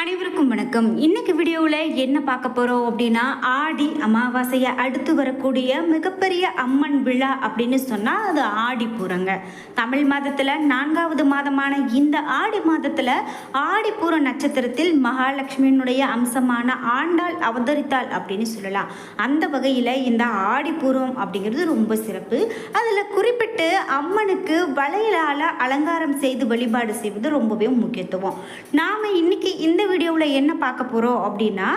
அனைவருக்கும் வணக்கம். இன்னைக்கு வீடியோவில் என்ன பார்க்க போகிறோம் அப்படின்னா ஆடி அமாவாசையை அடுத்து வரக்கூடிய மிகப்பெரிய அம்மன் விழா அப்படின்னு சொன்னால் அது ஆடி பூரங்க. தமிழ் மாதத்தில் நான்காவது மாதமான இந்த ஆடி மாதத்தில் ஆடிப்பூர நட்சத்திரத்தில் மகாலட்சுமியினுடைய அம்சமான ஆண்டாள் அவதரித்தாள் அப்படின்னு சொல்லலாம். அந்த வகையில் இந்த ஆடிப்பூரம் அப்படிங்கிறது ரொம்ப சிறப்பு. அதில் குறிப்பிட்டு அம்மனுக்கு வளையலால் அலங்காரம் செய்து வழிபாடு செய்வது ரொம்பவே முக்கியத்துவம். நாம் இன்னைக்கு இந்த வீடியோவில் என்ன பார்க்க போகிறோம் அப்படின்னா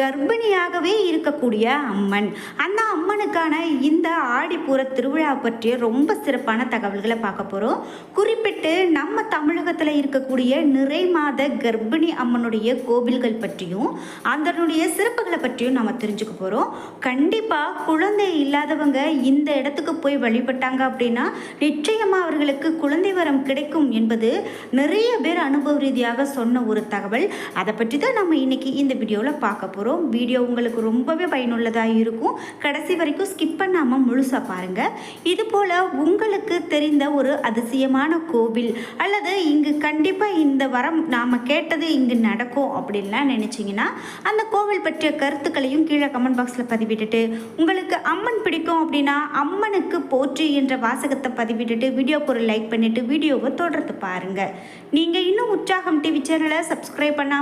கர்ப்பிணியாகவே இருக்கக்கூடிய அம்மன். அந்த அம்மனுக்கான இந்த ஆடிப்பூர திருவிழா பற்றிய ரொம்ப சிறப்பான தகவல்களை பார்க்க போகிறோம் குறிப்பிட்டு நம்ம தமிழகத்தில் இருக்கக்கூடிய நிறை மாத கர்ப்பிணி அம்மனுடைய கோவில்கள் பற்றியும் அதனுடைய சிறப்புகளை பற்றியும் நம்ம தெரிஞ்சுக்க போகிறோம் கண்டிப்பாக குழந்தை இல்லாதவங்க இந்த இடத்துக்கு போய் வழிபட்டாங்க அப்படின்னா நிச்சயமாக அவர்களுக்கு குழந்தை வரம் கிடைக்கும் என்பது நிறைய பேர் அனுபவ ரீதியாக சொன்ன ஒரு தகவல். அதை பற்றி தான் நம்ம இன்னைக்கு இந்த வீடியோவில் பார்க்க போகிறோம் வீடியோ உங்களுக்கு ரொம்பவே பயனுள்ளதாக இருக்கும். கடைசி வரைக்கும் ஸ்கிப் பண்ணாமல் முழுசாக பாருங்கள் இது போல் உங்களுக்கு தெரிந்த ஒரு அதிசயமான கோவில் அல்லது இங்கு கண்டிப்பாக இந்த வரம் நாம் கேட்டது இங்கு நடக்கும் அப்படின்லாம் நினச்சிங்கன்னா அந்த கோவில் பற்றிய கருத்துக்களையும் கீழே கமெண்ட் பாக்ஸில் பதிவிட்டுட்டு உங்களுக்கு அம்மன் பிடிக்கும் அப்படின்னா அம்மனுக்கு போற்றி என்ற வாசகத்தை பதிவிட்டுட்டு வீடியோக்கு ஒரு லைக் பண்ணிவிட்டு வீடியோவை தொடர்ந்து பாருங்கள் நீங்கள் இன்னும் உற்சாகம் டிவி சேனலை சப்ஸ்கிரைப் பண்ணாமல்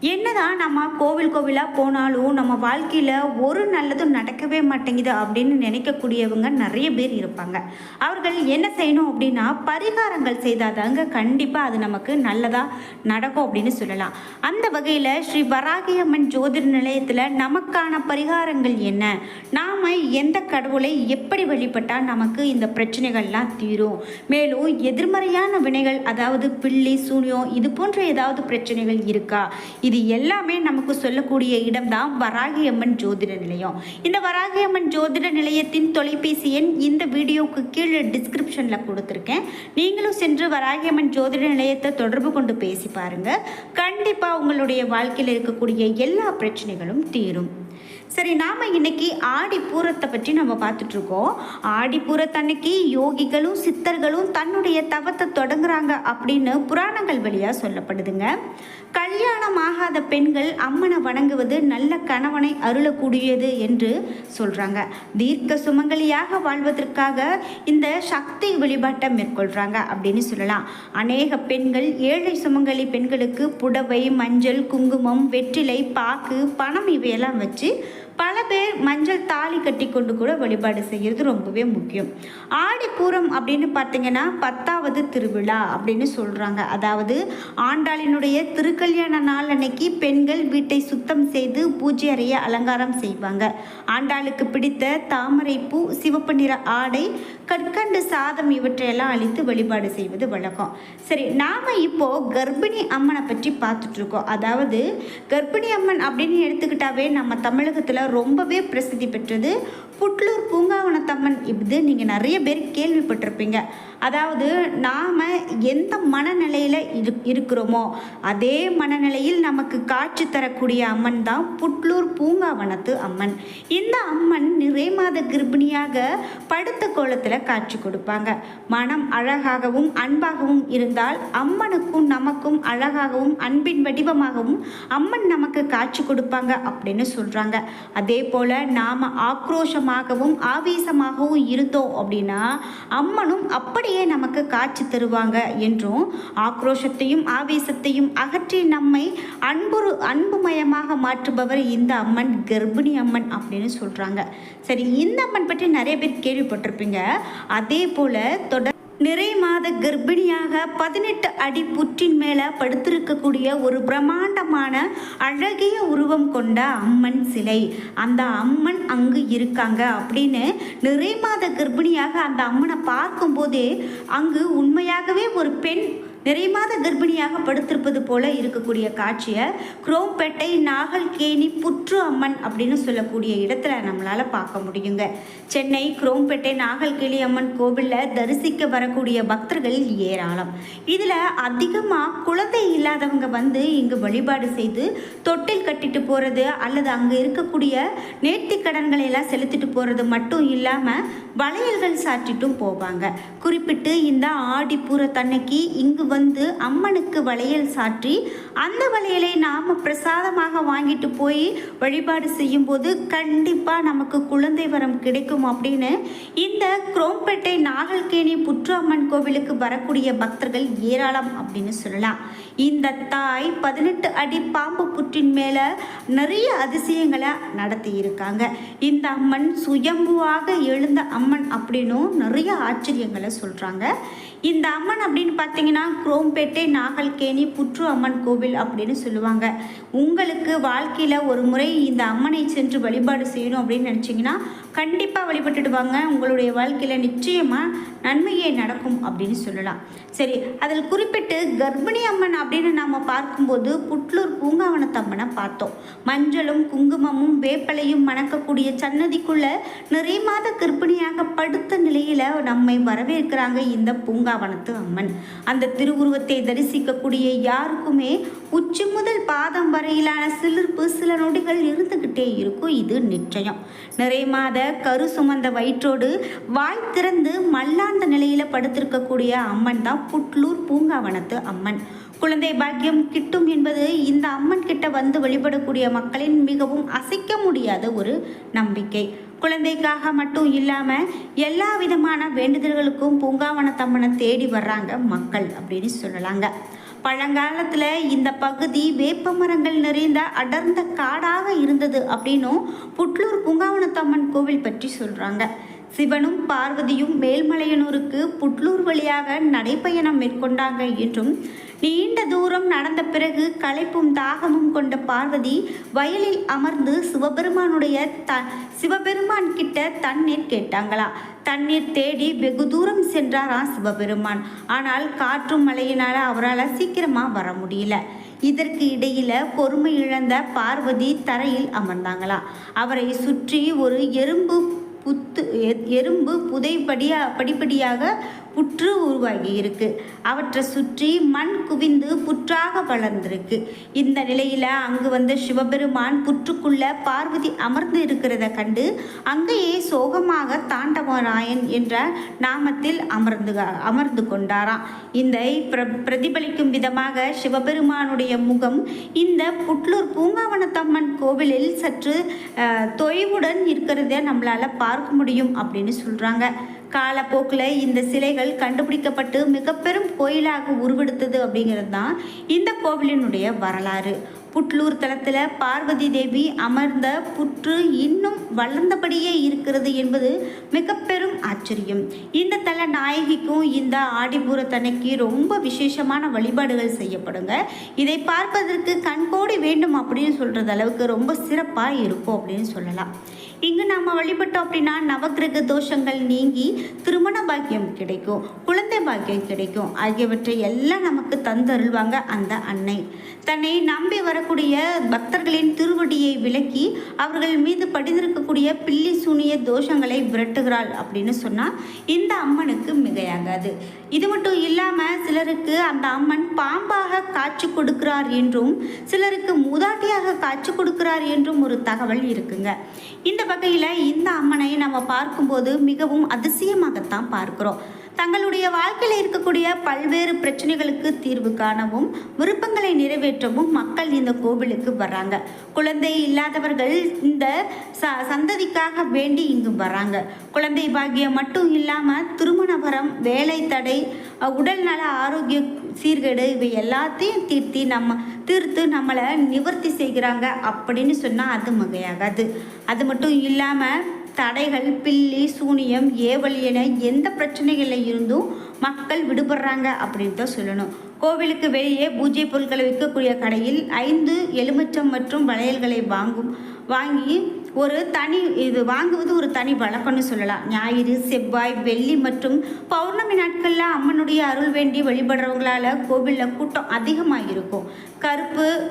என்னதான் நம்ம கோவில் கோவிலாக போனாலும் நம்ம வாழ்க்கையில் ஒரு நல்லதும் நடக்கவே மாட்டேங்குது அப்படின்னு நினைக்கக்கூடியவங்க நிறைய பேர் இருப்பாங்க. அவர்கள் என்ன செய்யணும் அப்படின்னா பரிகாரங்கள் செய்தாதாங்க கண்டிப்பாக அது நமக்கு நல்லதாக நடக்கும் அப்படின்னு சொல்லலாம். அந்த வகையில் ஸ்ரீ வராகியம்மன் ஜோதிட நிலையத்தில் நமக்கான பரிகாரங்கள் என்ன? நாம் எந்த கடவுளை எப்படி வழிபட்டால் நமக்கு இந்த பிரச்சனைகள்லாம் தீரும்? மேலும் எதிர்மறையான வினைகள் அதாவது பில்லி சூனியம் இது போன்ற ஏதாவது பிரச்சனைகள் இருக்கா? இது எல்லாமே நமக்கு சொல்லக்கூடிய இடம்தான் வராகியம்மன் ஜோதிட நிலையம். இந்த வராகியம்மன் ஜோதிட நிலையத்தின் தொலைபேசி எண் இந்த வீடியோவுக்கு கீழே டிஸ்கிரிப்ஷனில் கொடுத்துருக்கேன். நீங்களும் சென்று வராகியம்மன் ஜோதிட நிலையத்தை தொடர்பு கொண்டு பேசி பாருங்க. கண்டிப்பாக உங்களுடைய வாழ்க்கையில் இருக்கக்கூடிய எல்லா பிரச்சனைகளும் தீரும். சரி நாம் இன்னைக்கு ஆடி பூரத்தை பற்றி நம்ம பார்த்துட்ருக்கோம். ஆடி பூரத்தன்னைக்கு யோகிகளும் சித்தர்களும் தன்னுடைய தவத்தை தொடங்குறாங்க அப்படின்னு புராணங்கள் வழியாக சொல்லப்படுதுங்க. கல்யாணம் ஆகாத பெண்கள் அம்மனை வணங்குவது நல்ல கணவனை அருளக்கூடியது என்று சொல்கிறாங்க தீர்க்க சுமங்கலியாக வாழ்வதற்காக இந்த சக்தி வழிபாட்டை மேற்கொள்கிறாங்க அப்படின்னு சொல்லலாம். அநேக பெண்கள் ஏழை சுமங்கலி பெண்களுக்கு புடவை மஞ்சள் குங்குமம் வெற்றிலை பாக்கு பணம் இவையெல்லாம் வச்சு you. பல பேர் மஞ்சள் தாலி கட்டி கொண்டு கூட வழிபாடு செய்கிறது ரொம்பவே முக்கியம். ஆடிப்பூரம் அப்படின்னு பார்த்தீங்கன்னா பத்தாவது திருவிழா அப்படின்னு சொல்கிறாங்க அதாவது ஆண்டாளினுடைய திருக்கல்யாண நாள் அன்னைக்கு பெண்கள் வீட்டை சுத்தம் செய்து பூஜை அறைய அலங்காரம் செய்வாங்க. ஆண்டாளுக்கு பிடித்த தாமரை பூ சிவப்பு நிற ஆடை கற்கண்டு சாதம் இவற்றையெல்லாம் அழித்து வழிபாடு செய்வது வழக்கம். சரி நாம் இப்போ கர்ப்பிணி அம்மனை பற்றி பார்த்துட்ருக்கோம் அதாவது கர்ப்பிணி அம்மன் அப்படின்னு எடுத்துக்கிட்டாவே நம்ம தமிழகத்தில் ரொம்பவே பிரசித்தி பெற்றது. புட்லூர் பூங்காவனத்தம்மன் இது நீங்கள் நிறைய பேர் கேள்விப்பட்டிருப்பீங்க. அதாவது நாம் எந்த மனநிலையில் இரு இருக்கிறோமோ அதே மனநிலையில் நமக்கு காட்சி தரக்கூடிய அம்மன் தான் புட்லூர் பூங்காவனத்து அம்மன். இந்த அம்மன் நிறை மாத கர்ப்பிணியாக படுத்த கோலத்தில் காட்சி கொடுப்பாங்க. மனம் அழகாகவும் அன்பாகவும் இருந்தால் அம்மனுக்கும் நமக்கும் அழகாகவும் அன்பின் வடிவமாகவும் அம்மன் நமக்கு காட்சி கொடுப்பாங்க அப்படின்னு சொல்கிறாங்க அதே போல் நாம் ஆக்ரோஷமாகவும் ஆவேசமாகவும் இருந்தோம் அப்படின்னா அம்மனும் அப்படி அப்படியே நமக்கு காட்சி தருவாங்க என்றும் ஆக்ரோஷத்தையும் ஆவேசத்தையும் அகற்றி நம்மை அன்புரு அன்புமயமாக மாற்றுபவர் இந்த அம்மன் கர்ப்பிணி அம்மன் அப்படின்னு சொல்கிறாங்க சரி இந்த அம்மன் பற்றி நிறைய பேர் கேள்விப்பட்டிருப்பீங்க. அதே போல் தொடர் நிறை மாத கர்ப்பிணியாக பதினெட்டு அடி புற்றின் மேலே படுத்திருக்கக்கூடிய ஒரு பிரம்மாண்டமான அழகிய உருவம் கொண்ட அம்மன் சிலை. அந்த அம்மன் அங்கு இருக்காங்க அப்படின்னு நிறை மாத கர்ப்பிணியாக அந்த அம்மனை பார்க்கும்போதே அங்கு உண்மையாகவே ஒரு பெண் நிறைமாத கர்ப்பிணியாக படுத்திருப்பது போல இருக்கக்கூடிய காட்சியை குரோம்பேட்டை நாகல்கேணி புற்று அம்மன் அப்படின்னு சொல்லக்கூடிய இடத்துல நம்மளால் பார்க்க முடியுங்க. சென்னை குரோம்பேட்டை நாகல்கேணி அம்மன் கோவிலில் தரிசிக்க வரக்கூடிய பக்தர்கள் ஏராளம். இதில் அதிகமாக குழந்தை இல்லாதவங்க வந்து இங்கு வழிபாடு செய்து தொட்டில் கட்டிட்டு போகிறது அல்லது அங்கே இருக்கக்கூடிய நேர்த்தி கடன்களை எல்லாம் செலுத்திட்டு போகிறது மட்டும் இல்லாமல் வளையல்கள் சாற்றிட்டும் போவாங்க. குறிப்பிட்டு இந்த ஆடிப்பூர தன்னைக்கு இங்கு வந்து அம்மனுக்கு வளையல் சாற்றி அந்த வளையலை நாம் பிரசாதமாக வாங்கிட்டு போய் வழிபாடு செய்யும்போது கண்டிப்பாக நமக்கு குழந்தை வரம் கிடைக்கும் அப்படின்னு இந்த குரோம்பேட்டை நாகல்கேணி புற்று அம்மன் கோவிலுக்கு வரக்கூடிய பக்தர்கள் ஏராளம் அப்படின்னு சொல்லலாம். இந்த தாய் பதினெட்டு அடி பாம்பு புற்றின் மேலே நிறைய அதிசயங்களை நடத்தி இருக்காங்க இந்த அம்மன் சுயம்புவாக எழுந்த அம்மன் அப்படின்னும் நிறைய ஆச்சரியங்களை சொல்கிறாங்க இந்த அம்மன் அப்படின்னு பார்த்தீங்கன்னா குரோம்பேட்டை நாகல்கேணி புற்று அம்மன் கோவில் அப்படின்னு சொல்லுவாங்க. உங்களுக்கு வாழ்க்கையில் ஒரு முறை இந்த அம்மனை சென்று வழிபாடு செய்யணும் அப்படின்னு நினச்சிங்கன்னா கண்டிப்பாக வழிபட்டுட்டு வாங்க உங்களுடைய வாழ்க்கையில் நிச்சயமாக நன்மையே நடக்கும் அப்படின்னு சொல்லலாம். சரி அதில் குறிப்பிட்டு கர்ப்பிணி அம்மன் அப்படின்னு நாம் பார்க்கும்போது புட்லூர் பூங்காவனத்தம்மனை பார்த்தோம். மஞ்சளும் குங்குமமும் வேப்பலையும் மணக்கக்கூடிய சன்னதிக்குள்ள நிறைய மாத கர்ப்பிணியாக படுத்த நிலையில் நம்மை வரவேற்கிறாங்க இந்த பூங்காவனத்து அம்மன். அந்த திருவுருவத்தை தரிசிக்கக்கூடிய யாருக்குமே உச்சி முதல் பாதம் வரையிலான சிலிர்ப்பு சில நொடிகள் இருந்துக்கிட்டே இருக்கும். இது நிச்சயம். நிறை மாத கரு சுமந்த வயிற்றோடு வாய் திறந்து மல்லாந்த நிலையில் படுத்திருக்கக்கூடிய அம்மன் தான் புட்லூர் பூங்காவனத்து அம்மன். குழந்தை பாக்கியம் கிட்டும் என்பது இந்த அம்மன் கிட்ட வந்து வழிபடக்கூடிய மக்களின் மிகவும் அசைக்க முடியாத ஒரு நம்பிக்கை. குழந்தைக்காக மட்டும் இல்லாமல் எல்லா விதமான வேண்டுதல்களுக்கும் பூங்காவனத்தம்மனை தேடி வர்றாங்க மக்கள் அப்படின்னு சொல்லலாங்க. பழங்காலத்தில் இந்த பகுதி வேப்ப மரங்கள் நிறைந்த அடர்ந்த காடாக இருந்தது அப்படின்னும் புட்லூர் பூங்காவனத்தம்மன் கோவில் பற்றி சொல்கிறாங்க சிவனும் பார்வதியும் மேல்மலையனூருக்கு புட்லூர் வழியாக நடைப்பயணம் மேற்கொண்டாங்க என்றும் நீண்ட தூரம் நடந்த பிறகு களைப்பும் தாகமும் கொண்ட பார்வதி வயலில் அமர்ந்து சிவபெருமானுடைய த சிவபெருமான் கிட்ட தண்ணீர் கேட்டாங்களா. தண்ணீர் தேடி வெகு தூரம் சென்றாராம் சிவபெருமான். ஆனால் காற்றும் மழையினால் அவரால் சீக்கிரமாக வர முடியல. இதற்கு இடையில பொறுமை இழந்த பார்வதி தரையில் அமர்ந்தாங்களா. அவரை சுற்றி ஒரு எறும்பு புத்து எறும்பு புதைப்படியா படிப்படியாக புற்று உருவாகி இருக்கு அவற்றை சுற்றி மண் குவிந்து புற்றாக வளர்ந்திருக்கு. இந்த நிலையில அங்கு வந்த சிவபெருமான் புற்றுக்குள்ள பார்வதி அமர்ந்து இருக்கிறத கண்டு அங்கேயே சோகமாக தாண்டவராயன் என்ற நாமத்தில் அமர்ந்து அமர்ந்து கொண்டாராம். இந்த பிர பிரதிபலிக்கும் விதமாக சிவபெருமானுடைய முகம் இந்த புட்லூர் பூங்காவனத்தம்மன் கோவிலில் சற்று தொய்வுடன் இருக்கிறத நம்மளால பார்க்க பார்க்க முடியும் அப்படின்னு சொல்கிறாங்க காலப்போக்கில் இந்த சிலைகள் கண்டுபிடிக்கப்பட்டு மிக பெரும் கோயிலாக உருவெடுத்தது அப்படிங்கிறது தான் இந்த கோவிலினுடைய வரலாறு. புட்லூர் தலத்தில் பார்வதி தேவி அமர்ந்த புற்று இன்னும் வளர்ந்தபடியே இருக்கிறது என்பது மிக பெரும் ஆச்சரியம். இந்த தல நாயகிக்கும் இந்த ஆடிபூரத்தன்னைக்கு ரொம்ப விசேஷமான வழிபாடுகள் செய்யப்படுங்க. இதை பார்ப்பதற்கு கண்கோடி வேண்டும் அப்படின்னு சொல்கிறது அளவுக்கு ரொம்ப சிறப்பாக இருக்கும் அப்படின்னு சொல்லலாம். இங்கு நம்ம வழிபட்டோம் அப்படின்னா நவக்கிரக தோஷங்கள் நீங்கி திருமண பாக்கியம் கிடைக்கும் குழந்தை பாக்கியம் கிடைக்கும். ஆகியவற்றை எல்லாம் நமக்கு தந்தருள்வாங்க அந்த அன்னை. தன்னை நம்பி வரக்கூடிய பக்தர்களின் திருவடியை விலக்கி அவர்கள் மீது படிந்திருக்கக்கூடிய பில்லி சூனிய தோஷங்களை விரட்டுகிறாள் அப்படின்னு சொன்னால் இந்த அம்மனுக்கு மிகையாகாது. இது மட்டும் இல்லாமல் சிலருக்கு அந்த அம்மன் பாம்பாக காட்சி கொடுக்கிறார் என்றும் சிலருக்கு மூதாட்டியாக காட்சி கொடுக்கிறார் என்றும் ஒரு தகவல் இருக்குங்க. இந்த வகையில் இந்த அம்மனை நம்ம பார்க்கும்போது மிகவும் அதிசயமாகத்தான் பார்க்குறோம். தங்களுடைய வாழ்க்கையில் இருக்கக்கூடிய பல்வேறு பிரச்சனைகளுக்கு தீர்வு காணவும் விருப்பங்களை நிறைவேற்றவும் மக்கள் இந்த கோவிலுக்கு வர்றாங்க. குழந்தை இல்லாதவர்கள் இந்த ச சந்ததிக்காக வேண்டி இங்கு வர்றாங்க. குழந்தை பாக்கியம் மட்டும் இல்லாமல் திருமணபுரம் வேலை தடை உடல் நல ஆரோக்கிய சீர்கேடு இவை எல்லாத்தையும் தீர்த்தி நம்ம தீர்த்து நம்மளை நிவர்த்தி செய்கிறாங்க அப்படின்னு சொன்னால் அது மிகையாகாது. அது மட்டும் இல்லாமல் தடைகள் பில்லி சூனியம் ஏவல் என எந்த பிரச்சனைகளில் இருந்தும் மக்கள் விடுபடுறாங்க அப்படின்னு தான் சொல்லணும். கோவிலுக்கு வெளியே பூஜை பொருட்களை விற்கக்கூடிய கடையில் ஐந்து எலுமிச்சம் மற்றும் வளையல்களை வாங்கும் வாங்கி ஒரு தனி இது வாங்குவது ஒரு தனி வழக்கம்னு சொல்லலாம். ஞாயிறு செவ்வாய் வெள்ளி மற்றும் பௌர்ணமி நாட்களில் அம்மனுடைய அருள் வேண்டி வழிபடுறவங்களால கோவிலில் கூட்டம் அதிகமாக இருக்கும் கருப்பு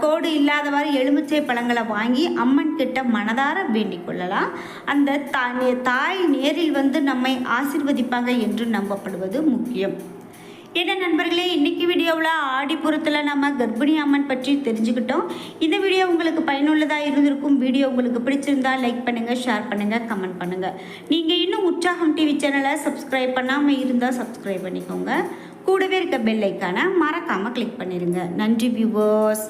கோடு இல்லாதவாறு எலுமிச்சை பழங்களை வாங்கி அம்மன் கிட்ட மனதார வேண்டிக் கொள்ளலாம். அந்த தா- தாய் நேரில் வந்து நம்மை ஆசிர்வதிப்பாங்க என்று நம்பப்படுவது முக்கியம். என்ன நண்பர்களே இன்றைக்கி வீடியோவில் ஆடிப்புறத்தில் நம்ம கர்ப்பிணி அம்மன் பற்றி தெரிஞ்சுக்கிட்டோம். இந்த வீடியோ உங்களுக்கு பயனுள்ளதாக இருந்திருக்கும். வீடியோ உங்களுக்கு பிடிச்சிருந்தா லைக் பண்ணுங்கள் ஷேர் பண்ணுங்கள் கமெண்ட் பண்ணுங்கள் நீங்கள் இன்னும் உற்சாகம் டிவி சேனலை சப்ஸ்கிரைப் பண்ணாமல் இருந்தால் சப்ஸ்கிரைப் பண்ணிக்கோங்க. கூடவே இருக்க பெல் ஐக்கானை மறக்காமல் கிளிக் பண்ணிடுங்க நன்றி வியூவர்ஸ்